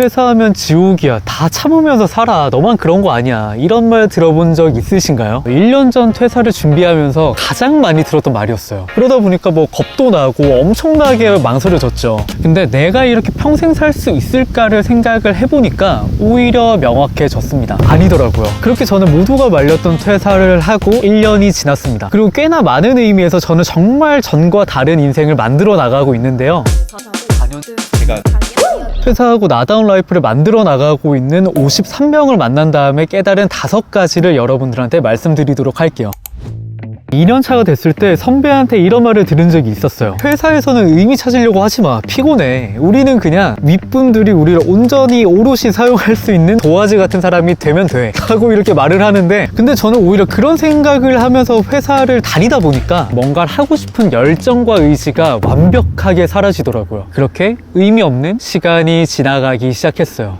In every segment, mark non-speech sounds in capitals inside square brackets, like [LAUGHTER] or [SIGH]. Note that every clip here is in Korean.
퇴사하면 지옥이야. 다 참으면서 살아. 너만 그런 거 아니야. 이런 말 들어본 적 있으신가요? 1년 전 퇴사를 준비하면서 가장 많이 들었던 말이었어요. 그러다 보니까 뭐 겁도 나고 엄청나게 망설여졌죠. 근데 내가 이렇게 평생 살 수 있을까를 생각을 해보니까 오히려 명확해졌습니다. 아니더라고요. 그렇게 저는 모두가 말렸던 퇴사를 하고 1년이 지났습니다. 그리고 꽤나 많은 의미에서 저는 정말 전과 다른 인생을 만들어 나가고 있는데요. 제가 퇴사하고 나다운 라이프를 만들어 나가고 있는 53명을 만난 다음에 깨달은 다섯 가지를 여러분들한테 말씀드리도록 할게요. 2년 차가 됐을 때 선배한테 이런 말을 들은 적이 있었어요. 회사에서는 의미 찾으려고 하지 마. 피곤해. 우리는 그냥 윗분들이 우리를 온전히 오롯이 사용할 수 있는 도화지 같은 사람이 되면 돼. 하고 이렇게 말을 하는데 근데 저는 오히려 그런 생각을 하면서 회사를 다니다 보니까 뭔가를 하고 싶은 열정과 의지가 완벽하게 사라지더라고요. 그렇게 의미 없는 시간이 지나가기 시작했어요.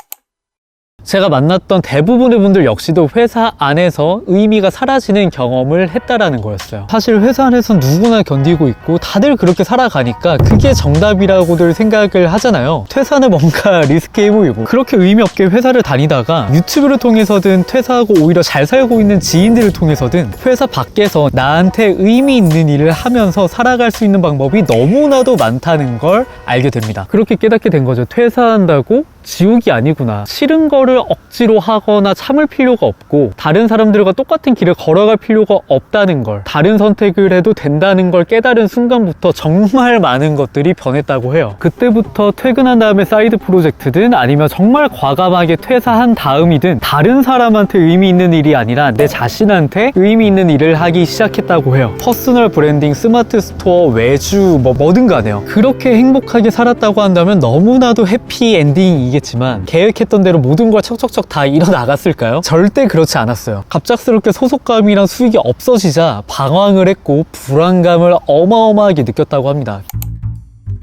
제가 만났던 대부분의 분들 역시도 회사 안에서 의미가 사라지는 경험을 했다라는 거였어요. 사실 회사 안에서 누구나 견디고 있고 다들 그렇게 살아가니까 그게 정답이라고들 생각을 하잖아요. 퇴사는 뭔가 [LAUGHS] 리스크해 보이고 그렇게 의미 없게 회사를 다니다가 유튜브를 통해서든 퇴사하고 오히려 잘 살고 있는 지인들을 통해서든 회사 밖에서 나한테 의미 있는 일을 하면서 살아갈 수 있는 방법이 너무나도 많다는 걸 알게 됩니다. 그렇게 깨닫게 된 거죠. 퇴사한다고 지옥이 아니구나. 싫은 거를 억지로 하거나 참을 필요가 없고 다른 사람들과 똑같은 길을 걸어갈 필요가 없다는 걸 다른 선택을 해도 된다는 걸 깨달은 순간부터 정말 많은 것들이 변했다고 해요. 그때부터 퇴근한 다음에 사이드 프로젝트든 아니면 정말 과감하게 퇴사한 다음이든 다른 사람한테 의미 있는 일이 아니라 내 자신한테 의미 있는 일을 하기 시작했다고 해요. 퍼스널 브랜딩, 스마트 스토어, 외주 뭐 뭐든 간에요. 그렇게 행복하게 살았다고 한다면 너무나도 해피 엔딩이 겠지만 계획했던 대로 모든 걸 척척척 다 일어나갔을까요? 절대 그렇지 않았어요. 갑작스럽게 소속감이랑 수익이 없어지자 방황을 했고 불안감을 어마어마하게 느꼈다고 합니다.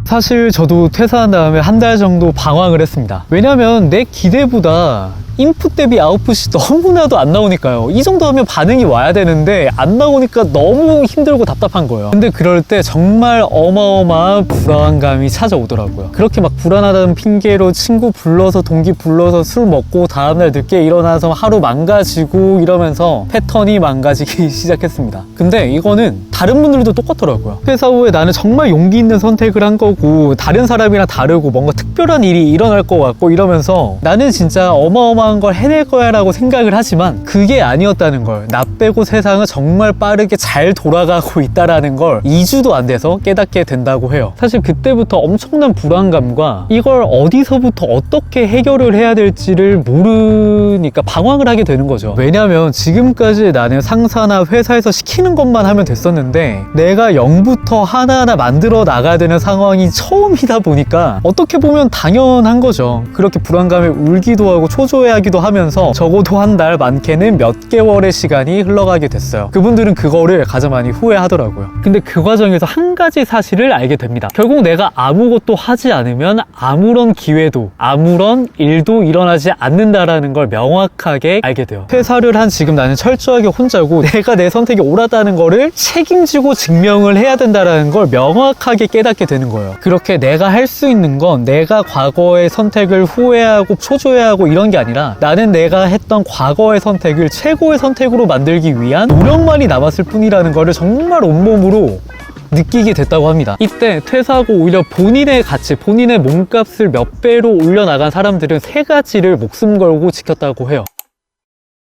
사실 저도 퇴사한 다음에 한 달 정도 방황을 했습니다. 왜냐면 내 기대보다 인풋 대비 아웃풋이 [LAUGHS] 너무나도 안 나오니까요. 이 정도 하면 반응이 와야 되는데 안 나오니까 너무 힘들고 답답한 거예요. 근데 그럴 때 정말 어마어마한 불안감이 찾아오더라고요. 그렇게 막 불안하다는 핑계로 친구 불러서 동기 불러서 술 먹고 다음날 늦게 일어나서 하루 망가지고 이러면서 패턴이 망가지기 [LAUGHS] 시작했습니다. 근데 이거는 다른 분들도 똑같더라고요. 회사 후에 나는 정말 용기 있는 선택을 한 거고 다른 사람이랑 다르고 뭔가 특별한 일이 일어날 것 같고 이러면서 나는 진짜 어마어마 한 걸 해낼 거야 라고 생각을 하지만 그게 아니었다는 걸 나 빼고 세상은 정말 빠르게 잘 돌아가고 있다라는 걸 2주도 안 돼서 깨닫게 된다고 해요. 사실 그때부터 엄청난 불안감과 이걸 어디서부터 어떻게 해결을 해야 될지를 모르니까 방황을 하게 되는 거죠. 왜냐면 지금까지 나는 상사나 회사에서 시키는 것만 하면 됐었는데 내가 0부터 하나하나 만들어 나가야 되는 상황이 처음이다 보니까 어떻게 보면 당연한 거죠. 그렇게 불안감에 울기도 하고 초조해 하기도 하면서 적어도 한 달 많게는 몇 개월의 시간이 흘러가게 됐어요. 그분들은 그거를 가장 많이 후회하더라고요. 근데 그 과정에서 한 가지 사실을 알게 됩니다. 결국 내가 아무것도 하지 않으면 아무런 기회도 아무런 일도 일어나지 않는다라는 걸 명확하게 알게 돼요. 퇴사를 한 지금 나는 철저하게 혼자고 내가 내 선택이 옳았다는 거를 책임지고 증명을 해야 된다라는 걸 명확하게 깨닫게 되는 거예요. 그렇게 내가 할 수 있는 건 내가 과거의 선택을 후회하고 초조해하고 이런 게 아니라 나는 내가 했던 과거의 선택을 최고의 선택으로 만들기 위한 노력만이 남았을 뿐이라는 거를 정말 온몸으로 느끼게 됐다고 합니다. 이때 퇴사하고 오히려 본인의 가치, 본인의 몸값을 몇 배로 올려나간 사람들은 세 가지를 목숨 걸고 지켰다고 해요.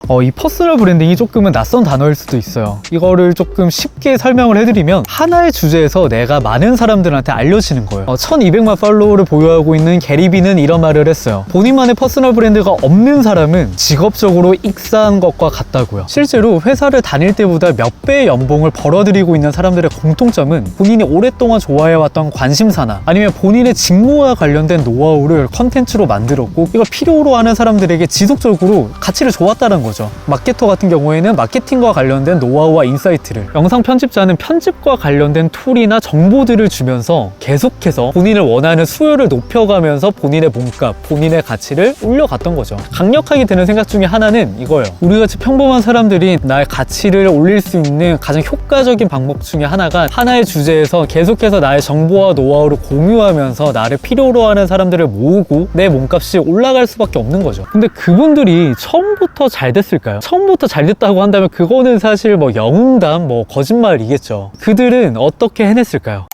어, 이 퍼스널 브랜딩이 조금은 낯선 단어일 수도 있어요. 이거를 조금 쉽게 설명을 해드리면 하나의 주제에서 내가 많은 사람들한테 알려지는 거예요. 어, 1200만 팔로워를 보유하고 있는 게리비는 이런 말을 했어요. 본인만의 퍼스널 브랜드가 없는 사람은 직업적으로 익사한 것과 같다고요. 실제로 회사를 다닐 때보다 몇 배의 연봉을 벌어들이고 있는 사람들의 공통점은 본인이 오랫동안 좋아해왔던 관심사나 아니면 본인의 직무와 관련된 노하우를 컨텐츠로 만들었고 이걸 필요로 하는 사람들에게 지속적으로 가치를 줘왔다는 거죠. 거죠. 마케터 같은 경우에는 마케팅과 관련된 노하우와 인사이트를, 영상 편집자는 편집과 관련된 툴이나 정보들을 주면서 계속해서 본인을 원하는 수요를 높여가면서 본인의 몸값, 본인의 가치를 올려갔던 거죠. 강력하게 드는 생각 중에 하나는 이거예요. 우리 같이 평범한 사람들이 나의 가치를 올릴 수 있는 가장 효과적인 방법 중에 하나가 하나의 주제에서 계속해서 나의 정보와 노하우를 공유하면서 나를 필요로 하는 사람들을 모으고 내 몸값이 올라갈 수밖에 없는 거죠. 근데 그분들이 처음부터 잘 됐 을까요? 처음부터 잘 됐다고 한다면 그거는 사실 뭐 영웅담, 뭐 거짓말이겠죠. 그들은 어떻게 해냈을까요?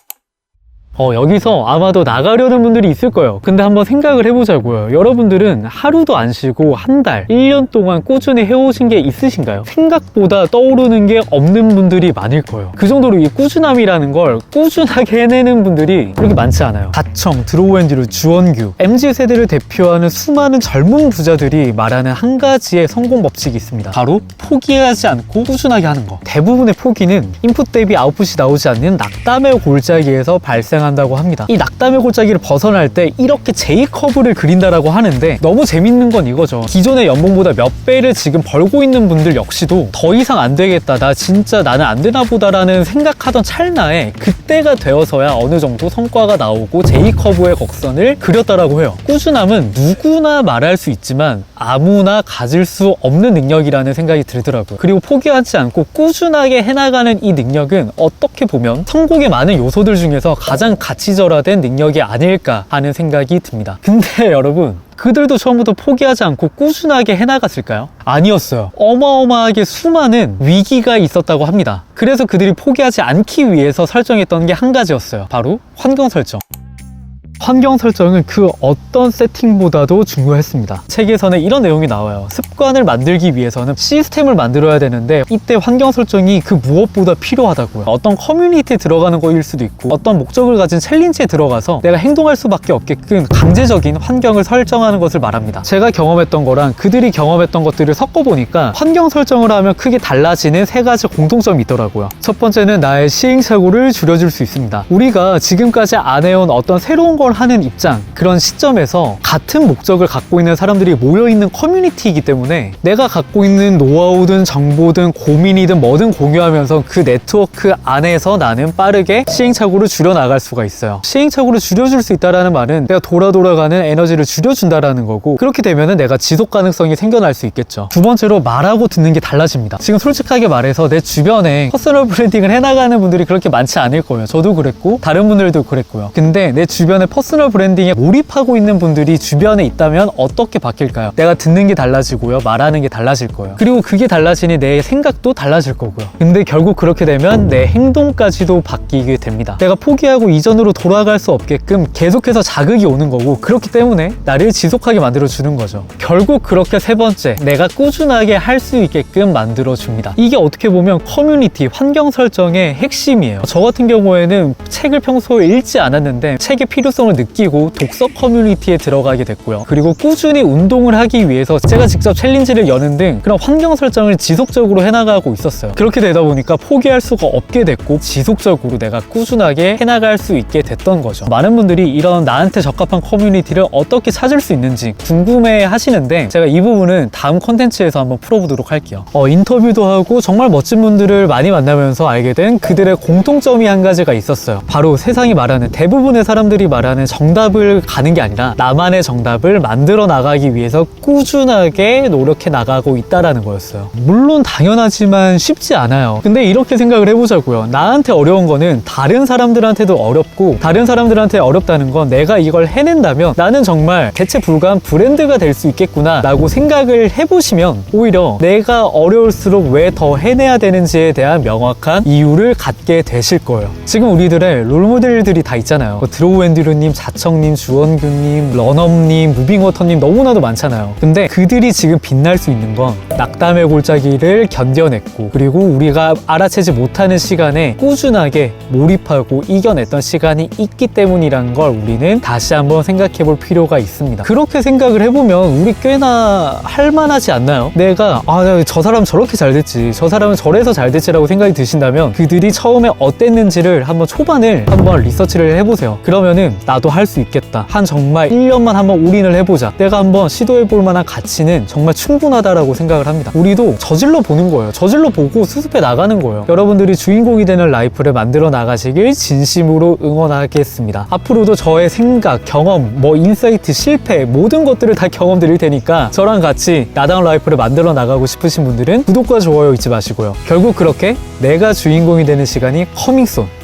어, 여기서 아마도 나가려는 분들이 있을 거예요. 근데 한번 생각을 해보자고요. 여러분들은 하루도 안 쉬고 한 달, 1년 동안 꾸준히 해오신 게 있으신가요? 생각보다 떠오르는 게 없는 분들이 많을 거예요. 그 정도로 이 꾸준함이라는 걸 꾸준하게 해내는 분들이 그렇게 많지 않아요. 다청, 드로우앤디루, 주원규, MZ세대를 대표하는 수많은 젊은 부자들이 말하는 한 가지의 성공 법칙이 있습니다. 바로 포기하지 않고 꾸준하게 하는 거. 대부분의 포기는 인풋 대비 아웃풋이 나오지 않는 낙담의 골짜기에서 발생 한다고 합니다. 이 낙담의 골짜기를 벗어날 때 이렇게 J커브를 그린다라고 하는데 너무 재밌는 건 이거죠. 기존의 연봉보다 몇 배를 지금 벌고 있는 분들 역시도 더 이상 안 되겠다. 나 진짜 나는 안 되나 보다라는 생각하던 찰나에 그때가 되어서야 어느 정도 성과가 나오고 J커브의 곡선을 그렸다라고 해요. 꾸준함은 누구나 말할 수 있지만 아무나 가질 수 없는 능력이라는 생각이 들더라고요. 그리고 포기하지 않고 꾸준하게 해나가는 이 능력은 어떻게 보면 성공의 많은 요소들 중에서 가장 가치절하된 능력이 아닐까 하는 생각이 듭니다. 근데 [LAUGHS] 여러분, 그들도 처음부터 포기하지 않고 꾸준하게 해나갔을까요? 아니었어요. 어마어마하게 수많은 위기가 있었다고 합니다. 그래서 그들이 포기하지 않기 위해서 설정했던 게 한 가지였어요. 바로 환경 설정. 환경 설정은 그 어떤 세팅보다도 중요했습니다. 책에서는 이런 내용이 나와요. 습관을 만들기 위해서는 시스템을 만들어야 되는데 이때 환경 설정이 그 무엇보다 필요하다고요. 어떤 커뮤니티에 들어가는 거일 수도 있고 어떤 목적을 가진 챌린지에 들어가서 내가 행동할 수밖에 없게끔 강제적인 환경을 설정하는 것을 말합니다. 제가 경험했던 거랑 그들이 경험했던 것들을 섞어보니까 환경 설정을 하면 크게 달라지는 세 가지 공통점이 있더라고요. 첫 번째는 나의 시행착오를 줄여줄 수 있습니다. 우리가 지금까지 안 해온 어떤 새로운 걸 하는 입장, 그런 시점에서 같은 목적을 갖고 있는 사람들이 모여있는 커뮤니티이기 때문에 내가 갖고 있는 노하우든 정보든 고민이든 뭐든 공유하면서 그 네트워크 안에서 나는 빠르게 시행착오를 줄여나갈 수가 있어요. 시행착오를 줄여줄 수 있다는 말은 내가 돌아 돌아가는 에너지를 줄여준다라는 거고 그렇게 되면 내가 지속 가능성이 생겨날 수 있겠죠. 두 번째로 말하고 듣는 게 달라집니다. 지금 솔직하게 말해서 내 주변에 퍼스널 브랜딩을 해나가는 분들이 그렇게 많지 않을 거예요. 저도 그랬고 다른 분들도 그랬고요. 근데 내 주변에 퍼스널 브랜딩에 몰입하고 있는 분들이 주변에 있다면 어떻게 바뀔까요? 내가 듣는 게 달라지고요. 말하는 게 달라질 거예요. 그리고 그게 달라지니 내 생각도 달라질 거고요. 근데 결국 그렇게 되면 내 행동까지도 바뀌게 됩니다. 내가 포기하고 이전으로 돌아갈 수 없게끔 계속해서 자극이 오는 거고 그렇기 때문에 나를 지속하게 만들어 주는 거죠. 결국 그렇게 세 번째, 내가 꾸준하게 할 수 있게끔 만들어 줍니다. 이게 어떻게 보면 커뮤니티, 환경 설정의 핵심이에요. 저 같은 경우에는 책을 평소에 읽지 않았는데 책의 필요성을 느끼고 독서 커뮤니티에 들어가게 됐고요. 그리고 꾸준히 운동을 하기 위해서 제가 직접 챌린지를 여는 등 그런 환경 설정을 지속적으로 해나가고 있었어요. 그렇게 되다 보니까 포기할 수가 없게 됐고 지속적으로 내가 꾸준하게 해나갈 수 있게 됐던 거죠. 많은 분들이 이런 나한테 적합한 커뮤니티를 어떻게 찾을 수 있는지 궁금해 하시는데 제가 이 부분은 다음 컨텐츠에서 한번 풀어보도록 할게요. 어, 인터뷰도 하고 정말 멋진 분들을 많이 만나면서 알게 된 그들의 공통점이 한 가지가 있었어요. 바로 세상이 말하는 대부분의 사람들이 말하는 정답을 가는 게 아니라 나만의 정답을 만들어 나가기 위해서 꾸준하게 노력해 나가고 있다라는 거였어요. 물론 당연하지만 쉽지 않아요. 근데 이렇게 생각을 해보자고요. 나한테 어려운 거는 다른 사람들한테도 어렵고 다른 사람들한테 어렵다는 건 내가 이걸 해낸다면 나는 정말 대체 불가한 브랜드가 될 수 있겠구나 라고 생각을 해보시면 오히려 내가 어려울수록 왜 더 해내야 되는지에 대한 명확한 이유를 갖게 되실 거예요. 지금 우리들의 롤모델들이 다 있잖아요. 뭐 드로우앤디루님, 자청님, 주원규님, 런업님, 무빙워터님 너무나도 많잖아요. 근데 그들이 지금 빛날 수 있는 건 낙담의 골짜기를 견뎌냈고 그리고 우리가 알아채지 못하는 시간에 꾸준하게 몰입하고 이겨냈던 시간이 있기 때문이라는 걸 우리는 다시 한번 생각해 볼 필요가 있습니다. 그렇게 생각을 해보면 우리 꽤나 할만하지 않나요? 내가 아 저 사람 저렇게 잘 됐지 저 사람은 저래서 잘 됐지라고 생각이 드신다면 그들이 처음에 어땠는지를 한번 초반을 한번 리서치를 해보세요. 그러면은 나도 나도 할 수 있겠다. 한 정말 1년만 한번 올인을 해보자. 내가 한번 시도해볼 만한 가치는 정말 충분하다라고 생각을 합니다. 우리도 저질러 보는 거예요. 저질러 보고 수습해 나가는 거예요. 여러분들이 주인공이 되는 라이프를 만들어 나가시길 진심으로 응원하겠습니다. 앞으로도 저의 생각, 경험, 뭐 인사이트, 실패 모든 것들을 다 경험 드릴 테니까 저랑 같이 나다운 라이프를 만들어 나가고 싶으신 분들은 구독과 좋아요 잊지 마시고요. 결국 그렇게 내가 주인공이 되는 시간이 커밍손